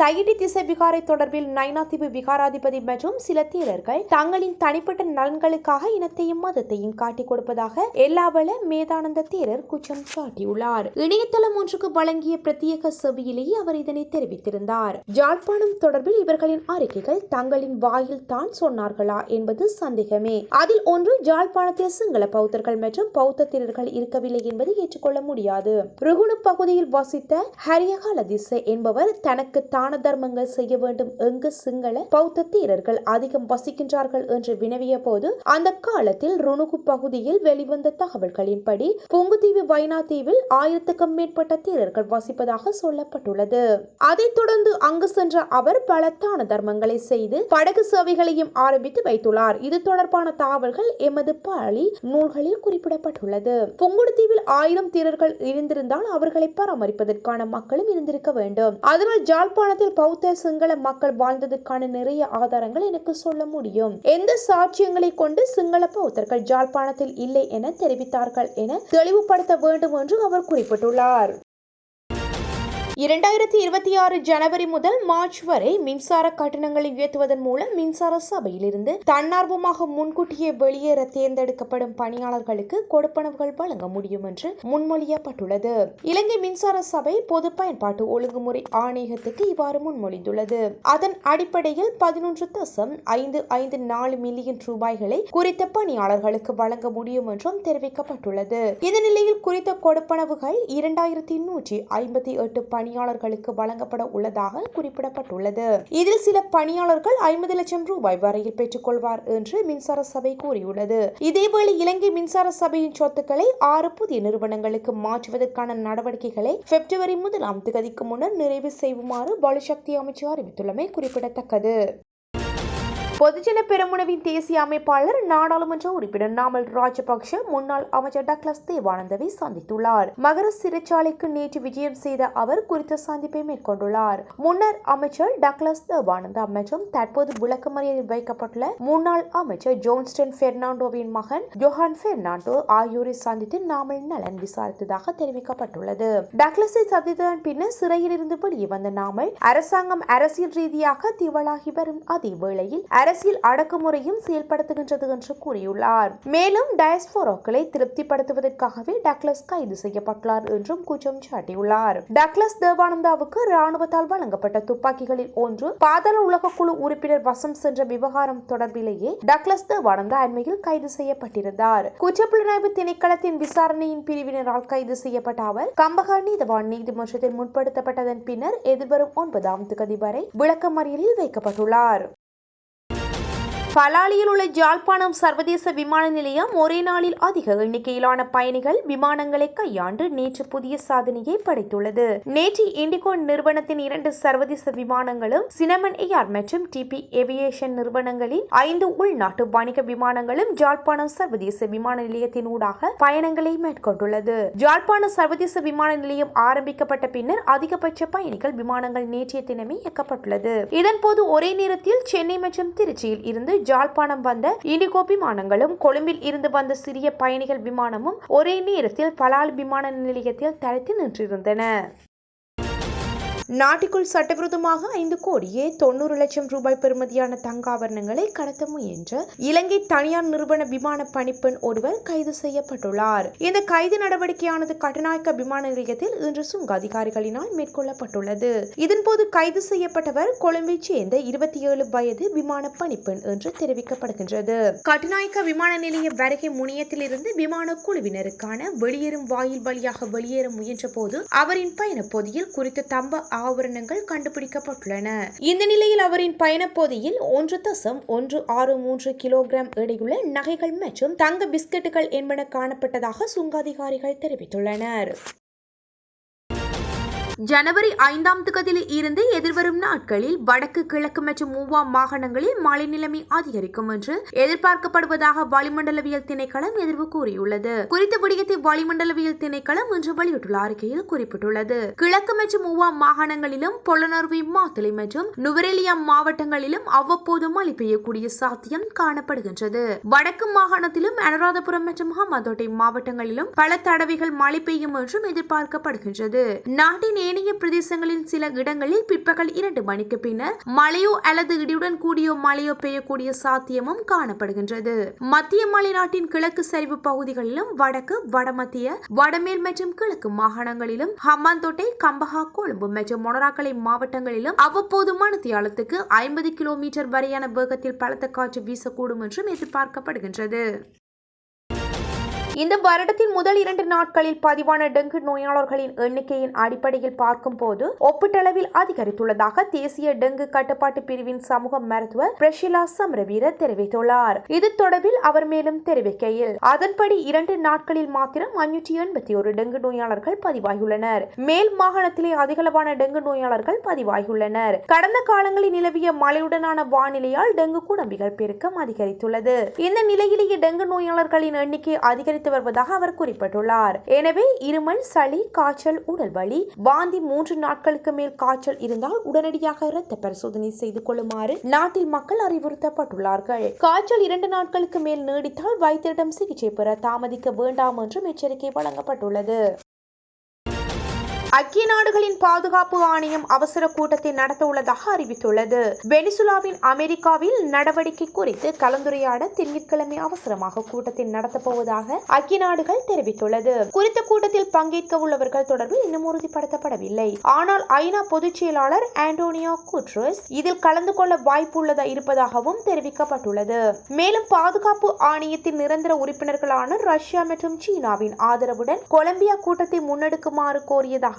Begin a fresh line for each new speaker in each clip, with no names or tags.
தையிட்டி திசை விகாரை தொடர்பில் நைனாதீவு விகாராதிபதி மற்றும் சில தேரர்கள் தங்களின் தனிப்பட்ட நலன்களுக்காக இனத்தையும் மதத்தையும் காட்டிக் கொடுப்பதாக எல்லாவள மேதானந்த தேரர் குற்றம் சாட்டியுள்ளார். இணையதளம் ஒன்றுக்கு வழங்கிய பிரத்யேக செவியிலேயே அவர் இதனை தெரிவித்திருந்தார். ஜாழ்ப்பாணம் தொடர்பில் இவர்களின் அறிக்கைகள் தங்களின் வாயில் தான் சொன்னார்களா என்பது சந்தேகமே. அதில் ஒன்று ஜாழ்ப்பாணத்தில் சிங்கள பௌத்தர்கள் மற்றும் பௌத்த தீரர்கள் இருக்கவில்லை என்பது ஏற்றுக்கொள்ள முடியாது. ருகுணு பகுதியில் வசித்த ஹரியகால திசை என்பவர் தனக்கு தான் தான தர்மங்கள் செய்ய வேண்டும் எங்கு சிங்கள பௌத்த தீரர்கள் அதிகம் வசிக்கின்றார்கள் என்று வினவிய போது அந்த காலத்தில் ருணுகு பகுதியில் வெளிவந்த தகவல்களின்படி புங்குதீவு வைனாதீவில் ஆயிரத்துக்கும் மேற்பட்ட தீரர்கள் வசிப்பதாக சொல்லப்பட்டுள்ளது. அதைத் தொடர்ந்து அங்கு சென்ற அவர் பல தான தர்மங்களை செய்து படகு சேவைகளையும் ஆரம்பித்து வைத்துள்ளார். இது தொடர்பான தகவல்கள் எமது பாலி நூல்களில் குறிப்பிடப்பட்டுள்ளது. புங்குடுதீவில் ஆயிரம் தீரர்கள் இருந்திருந்தால் அவர்களை பராமரிப்பதற்கான மக்களும் இருந்திருக்க வேண்டும். அதனால் ஜாழ்ப்பாண ஜாழ்ப்பாணத்தில் பௌத்த சிங்கள மக்கள் வாழ்ந்ததற்கான நிறைய ஆதாரங்கள் எனக்கு சொல்ல முடியும். எந்த சாட்சியங்களை கொண்டு சிங்கள பௌத்தர்கள் ஜாழ்ப்பாணத்தில் இல்லை என தெரிவித்தார்கள் என தெளிவுபடுத்த வேண்டும் என்று அவர் குறிப்பிட்டுள்ளார். இரண்டாயிரத்தி இருபத்தி ஆறு ஜனவரி முதல் மார்ச் வரை மின்சார கட்டணங்களை உயர்த்துவதன் மூலம் மின்சார சபையிலிருந்து தன்னார்வமாக முன்கூட்டியே வெளியேற தேர்ந்தெடுக்கப்படும் பணியாளர்களுக்கு கொடுப்பனவுகள் வழங்க முடியும் என்று முன்மொழியப்பட்டுள்ளது. இலங்கை மின்சார சபை பொது பயன்பாட்டு ஒழுங்குமுறை ஆணையகத்துக்கு இவ்வாறு முன்மொழிந்துள்ளது. அதன் அடிப்படையில் பதினொன்று தசம் ஐந்து ஐந்து நாலு மில்லியன் ரூபாய்களை குறித்த பணியாளர்களுக்கு வழங்க முடியும் என்றும் தெரிவிக்கப்பட்டுள்ளது. இந்த நிலையில் குறித்த கொடுப்பனவுகள் இரண்டாயிரத்தி நூற்றி ஐம்பத்தி எட்டு பணியாளர்களுக்கு வழங்கப்பட உள்ளதாக குறிப்பிடப்பட்டுள்ளது. இதில் சில பணியாளர்கள் ஐம்பது லட்சம் ரூபாய் வரையில் பெற்றுக்கொள்வார் என்று மின்சார சபை கூறியுள்ளது. இதேவேளை இலங்கை மின்சார சபையின் சொத்துக்களை ஆறு புதிய நிறுவனங்களுக்கு மாற்றுவதற்கான நடவடிக்கைகளை பிப்ரவரி முதலாம் தேதிக்கு முன்னர் நிறைவு செய்யுமாறு பாலிசக்தி அமைச்சு அறிவித்துள்ளமை குறிப்பிடத்தக்கது. பொதுஜன பெருமுனவின் தேசிய அமைப்பாளர் நாடாளுமன்ற உறுப்பினர் நாமல் ராஜபக்ஷ முன்னாள் அமைச்சர் டக்ளஸ் தேவானந்தவை சந்தித்துள்ளார். மகர சிறைச்சாலைக்கு நேற்று விஜயம் செய்த அவர் குறித்த சந்திப்பை மேற்கொண்டுள்ளார். முன்னர் அமைச்சர் டக்ளஸ் தேவானந்தா மற்றும் தற்போது விளக்கமறியலில் வைக்கப்பட்டுள்ள முன்னாள் அமைச்சர் ஜோன்ஸ்டன் பெர்னாண்டோவின் மகன் ஜோஹான் பெர்னாண்டோ ஆகியோரை சந்தித்து நாமல் நலன் விசாரித்ததாக தெரிவிக்கப்பட்டுள்ளது. டக்ளஸை சந்தித்ததன் பின்னர் சிறையில் இருந்து வெளியே வந்த நாமல் அரசாங்கம் அரசியல் ரீதியாக திவளாகி வரும் அதே வேளையில் அரசியல் அடக்குமுறையும் செயல்படுத்துகின்றது என்று கூறியுள்ளார். மேலும் டயஸ்போரோக்களை திருப்திப்படுத்துவதற்காகவே டக்ளஸ் கைது செய்யப்பட்டுள்ளார் என்றும் குற்றம் சாட்டியுள்ளார். டக்ளஸ் தேவானந்தாவுக்கு ராணுவத்தால் வழங்கப்பட்ட துப்பாக்கிகளில் ஒன்று பாதாள உலக குழு உறுப்பினர் வசம் சென்ற விவகாரம் தொடர்பிலேயே டக்ளஸ் தேவானந்தா அண்மையில் கைது செய்யப்பட்டிருந்தார். குற்றப்புலனாய்வு திணைக்களத்தின் விசாரணையின் பிரிவினரால் கைது செய்யப்பட்ட அவர் கம்பகர் நீதவான் நீதிமன்றத்தில் முற்படுத்தப்பட்டதன் பின்னர் எதிர்வரும் ஒன்பதாம் தேதி வரை விளக்கமறியலில் வைக்கப்பட்டுள்ளார். பலாலியில் உள்ள ஜாழ்ப்பாணம் சர்வதேச விமான நிலையம் ஒரே நாளில் அதிக எண்ணிக்கையிலான பயணிகள் விமானங்களை கையாண்டு நேற்று புதிய சாதனையை படைத்துள்ளது. நேற்று இண்டிகோ நிறுவனத்தின் இரண்டு சர்வதேச விமானங்களும் சினமன் ஏஆர் மற்றும் டிபி ஏவியேஷன் நிறுவனங்களின் ஐந்து உள்நாட்டு வணிக விமானங்களும் ஜாழ்ப்பாணம் சர்வதேச விமான நிலையத்தின் ஊடாக பயணங்களை மேற்கொண்டுள்ளது. ஜாழ்ப்பாணம் சர்வதேச விமான நிலையம் ஆரம்பிக்கப்பட்ட பின்னர் அதிகபட்ச பயணிகள் விமானங்கள் நேற்றைய தினமே இயக்கப்பட்டுள்ளது. இதன்போது ஒரே நேரத்தில் சென்னை மற்றும் திருச்சியில் இருந்து ஜாழ்ப்பாணம் வந்த இண்டிகோ விமானங்களும் கொழும்பில் இருந்து வந்த சிறிய பயணிகள் விமானமும் ஒரே நேரத்தில் பலால் விமான நிலையத்தில் தரைத்து நின்றிருந்தன. நாட்டுக்குள் சட்டவிரோதமாக ஐந்து கோடியே தொண்ணூறு லட்சம் ரூபாய் பெறுமதியான தங்க ஆபரணங்களை கடத்த முயன்ற இலங்கை தனியார் நிறுவன விமான பணிப்பெண் ஒருவர் கைது செய்யப்பட்டுள்ளார். இந்த கைது நடவடிக்கையானது கட்டநாயக்க விமான நிலையத்தில் இன்று சுங்க அதிகாரிகளினால் மேற்கொள்ளப்பட்டுள்ளது. இதன்போது கைது செய்யப்பட்டவர் கொழும்பைச் சேர்ந்த இருபத்தி ஏழு வயது விமான பணிப்பெண் என்று தெரிவிக்கப்படுகின்றது. கட்டுநாயக்க விமான நிலைய வருகை முனையத்தில் இருந்து விமான குழுவினருக்கான வெளியேறும் வாயில் வழியாக வெளியேற முயன்ற போது அவரின் பயணப்பகுதியில் குறித்த தம்ப ஆவரணங்கள் கண்டுபிடிக்கப்பட்டுள்ளன. இந்த நிலையில் அவரின் பயணப்பகுதியில் ஒன்று தசம் ஒன்று ஆறு மூன்று கிலோகிராம் எடையுள்ள நகைகள் மற்றும் தங்க பிஸ்கட்டுகள் என்பன காணப்பட்டதாக சுங்க அதிகாரிகள் தெரிவித்துள்ளனர். ஜனவரி ஐந்தாம் திகதியில் இருந்து எதிர்வரும் நாட்களில் வடக்கு கிழக்கு மற்றும் மூவாம் மாகாணங்களில் மழை நிலைமை அதிகரிக்கும் என்று எதிர்பார்க்கப்படுவதாக வளிமண்டலவியல் திணைக்களம் எதிர்வு கூறியுள்ளது. குறித்த விடயத்தை வளிமண்டலவியல் திணைக்களம் இன்று வெளியிட்டுள்ள அறிக்கையில் குறிப்பிட்டுள்ளது. கிழக்கு மற்றும் மூவாம் மாகாணங்களிலும் பொலனர்வி மாத்தளை மற்றும் நுவரெலியா மாவட்டங்களிலும் அவ்வப்போது மழை பெய்யக்கூடிய சாத்தியம் காணப்படுகின்றது. வடக்கு மாகாணத்திலும் அனுராதபுரம் மற்றும் ஹமாதோட்டை மாவட்டங்களிலும் பல தடவைகள் மழை பெய்யும் என்றும் எதிர்பார்க்கப்படுகின்றது. நாட்டின் ஏனைய பிரதேசங்களின் சில இடங்களில் பிற்பகல் இரண்டு மணிக்கு பின்னர் மழையோ அல்லது இடியுடன் கூடிய மழையோ பெய்யக்கூடிய சாத்தியமும் காணப்படுகின்றது. மத்திய மலைநாட்டின் கிழக்கு சரிவு பகுதிகளிலும் வடக்கு வடமத்திய வடமேல் மற்றும் கிழக்கு மாகாணங்களிலும் ஹம்மாந்தோட்டை கம்பஹா கொழும்பு மற்றும் மொனராக்கலை மாவட்டங்களிலும் அவ்வப்போது மணித்தியாலத்துக்கு ஐம்பது கிலோமீட்டர் வரையான வேகத்தில் பலத்த காற்று வீசக்கூடும் என்றும் எதிர்பார்க்கப்படுகின்றது. இந்த வருடத்தின் முதல் இரண்டு நாட்களில் பதிவான டெங்கு நோயாளர்களின் எண்ணிக்கையின் அடிப்படையில் பார்க்கும்போது ஒப்பீட்டளவில் அதிகரித்துள்ளதாக தேசிய டெங்கு கட்டுப்பாட்டு பிரிவின் சமூக மருத்துவர் பிரஷிலா சமரவீர தெரிவித்துள்ளார். இது தொடர்பில் அவர் மேலும் தெரிவிக்கையில் அதன்படி இரண்டு நாட்களில் மாத்திரம் அஞ்சூற்றி எண்பத்தி ஒரு டெங்கு நோயாளர்கள் பதிவாகியுள்ளனர். மேல் மாகாணத்திலே அதிகளவான டெங்கு நோயாளர்கள் பதிவாகியுள்ளனர். கடந்த காலங்களில் நிலவிய மழையுடனான வானிலையால் டெங்கு குடம்பிகள் பெருக்கம் அதிகரித்துள்ளது. இந்த நிலையிலேயே டெங்கு நோயாளர்களின் எண்ணிக்கை அதிகரித்து வருவதாக அவர் குறிப்பிட்டுள்ளார். எனவே இருமல் சளி காய்ச்சல் உடல் வலி வாந்தி மூன்று நாட்களுக்கு மேல் காய்ச்சல் இருந்தால் உடனடியாக இரத்த பரிசோதனை செய்து கொள்ளுமாறு நாட்டில் மக்கள் அறிவுறுத்தப்பட்டுள்ளார்கள். காய்ச்சல் இரண்டு நாட்களுக்கு மேல் நீடித்தால் வைத்தியரிடம் சிகிச்சை பெற தாமதிக்க வேண்டாம் என்றும் எச்சரிக்கை வழங்கப்பட்டுள்ளது. ஐக்கிய நாடுகளின் பாதுகாப்பு ஆணையம் அவசர கூட்டத்தை நடத்த உள்ளதாக அறிவித்துள்ளது. வெனிசுலாவின் அமெரிக்காவில் நடவடிக்கை குறித்து கலந்துரையாட திங்கட்கிழமை அவசரமாக கூட்டத்தை நடத்தப்போவதாக ஐக்கிய நாடுகள் தெரிவித்துள்ளது. குறித்த கூட்டத்தில் பங்கேற்க உள்ளவர்கள் தொடர்பில் இன்னும் உறுதிப்படுத்தப்படவில்லை. ஆனால் ஐநா பொதுச் செயலாளர் ஆண்டோனியோ குட்ரஸ் இதில் கலந்து கொள்ள வாய்ப்புள்ளதா இருப்பதாகவும் தெரிவிக்கப்பட்டுள்ளது. மேலும் பாதுகாப்பு ஆணையத்தின் நிரந்தர உறுப்பினர்களான ரஷ்யா மற்றும் சீனாவின் ஆதரவுடன் கொலம்பியா கூட்டத்தை முன்னெடுக்குமாறு கோரியதாக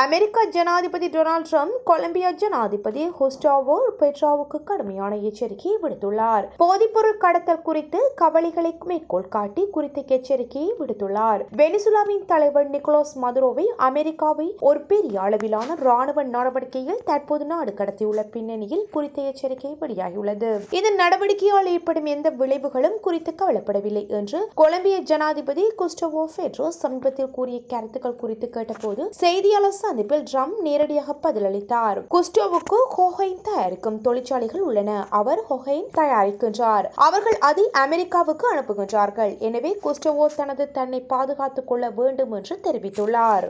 அமெரிக்க ஜனாதிபதி டொனால்ட் ட்ரம்ப் கொலம்பியா ஜனாதிபதி ஹுஸ்டாவோ பெட்ராவுக்கு கடுமையான எச்சரிக்கையை விடுத்துள்ளார். போதைப்பொருள் கடத்தல் குறித்து கவலைகளை மேற்கோள் காட்டி குறித்த எச்சரிக்கையை விடுத்துள்ளார். வெனிசுலாவின் தலைவர் நிக்கோலஸ் மதுரோவை அமெரிக்காவை ஒரு பெரிய அளவிலான ராணுவ நடவடிக்கையில் தற்போது நாடு கடத்தியுள்ள பின்னணியில் குறித்த எச்சரிக்கை வெளியாகியுள்ளது. இந்த நடவடிக்கையால் ஏற்படும் எந்த விளைவுகளும் குறித்து கவலைப்படவில்லை என்று கொலம்பிய ஜனாதிபதி குஸ்டவோ பெட்ரோ சமீபத்தில் கூறிய கருத்துக்கள் குறித்து கேட்டபோது செய்தியாளர் சந்திப்பில் ட்ரம் நேரடியாக பதிலளித்தார். குஸ்டோவுக்கு ஹோஹைன் தயாரிக்கும் தொழிற்சாலைகள் உள்ளன. அவர் ஹொஹைன் தயாரிக்கின்றார். அவர்கள் அதை அமெரிக்காவுக்கு அனுப்புகின்றார்கள். எனவே குஸ்டோவோ தனது தன்னை பாதுகாத்துக் கொள்ள வேண்டும் என்று தெரிவித்துள்ளார்.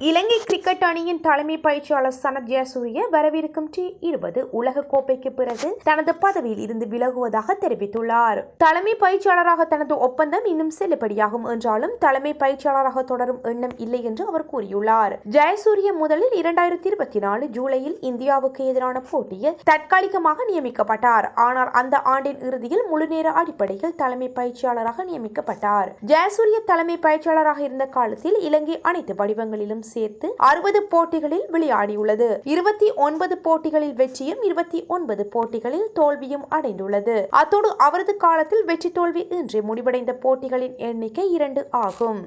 இலங்கை கிரிக்கெட் அணியின் தலைமை பயிற்சியாளர் சனத் ஜெயசூரிய வரவிருக்கும் டி இருபது உலக கோப்பைக்கு பிறகு தனது பதவியில் இருந்து விலகுவதாக தெரிவித்துள்ளார். தலைமை பயிற்சியாளராக தனது ஒப்பந்தம் இன்னும் செல்லுபடியாகும் என்றாலும் தலைமை பயிற்சியாளராக தொடரும் எண்ணம் இல்லை என்று அவர் கூறியுள்ளார். ஜெயசூரிய முதலில் இரண்டாயிரத்தி இருபத்தி நாலு ஜூலையில் இந்தியாவுக்கு எதிரான போட்டியில் தற்காலிகமாக நியமிக்கப்பட்டார். ஆனால் அந்த ஆண்டின் இறுதியில் முழுநேர அடிப்படையில் தலைமை பயிற்சியாளராக நியமிக்கப்பட்டார். ஜெயசூரிய தலைமை பயிற்சியாளராக இருந்த காலத்தில் இலங்கை அனைத்து வடிவங்களிலும் சேர்த்து அறுபது போட்டிகளில் விளையாடியுள்ளது. இருபத்தி ஒன்பது போட்டிகளில் வெற்றியும் இருபத்தி ஒன்பது போட்டிகளில் தோல்வியும் அடைந்துள்ளது. அத்தோடு அவரது காலத்தில் வெற்றி தோல்வி இன்றி முடிவடைந்த போட்டிகளின் எண்ணிக்கை இரண்டு ஆகும்.